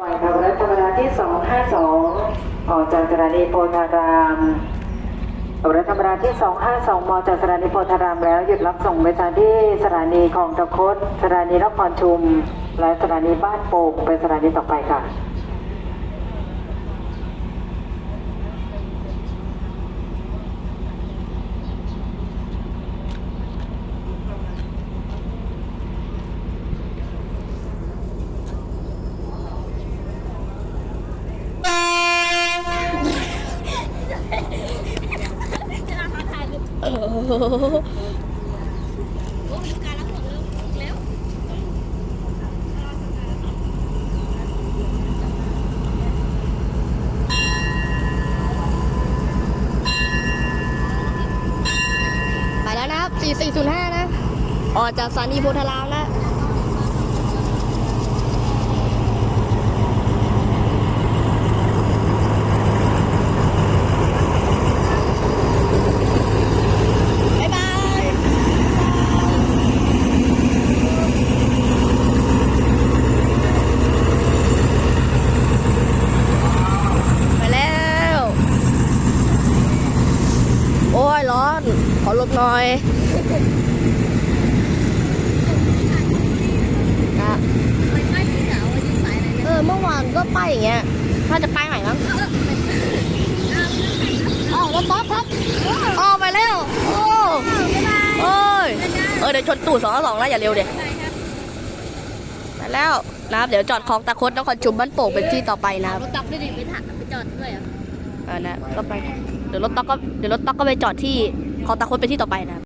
ปล่อยขับรถธรรมดาที่ 252 ออกจากสถานีโพธารามขับรถธรรมดาที่ 252มอจากสถานีโพธารามแล้วหยุดรับส่งไปสถานที่สถานีคลองตะคดสถานีนครชุม และสถานีบ้านโป่งเป็นสถานีต่อไปค่ะ ไปแล้วนะครับ4405 นะ ออกจากสถานีโพธารามนะ บ๊ายบาย ไปแล้ว โอ้ย ร้อน ขอหลบหน่อยนะเออเมื่อวานก็ป้ายอย่างเงี้ยถ้าจะป้ายใหม่มั้งอ้าวรถต๊อกครับออกไปแล้วโอ้โอ้ยเออเดี๋ยวชนตู่สองสองนะอย่าเร็วเดี๋ยวไปแล้วนะครับเดี๋ยวจอดคลองตะคดนครชุมบ้านโป่งเป็นที่ต่อไปนะครับรถตักด้วยดิไปถักไปจอดด้วยอะเออนะก็ไปเดี๋ยวรถต๊อกก็เดี๋ยวรถต๊อกก็ไปจอดที่ ขอตะคดเป็นที่ต่อไปนะครับ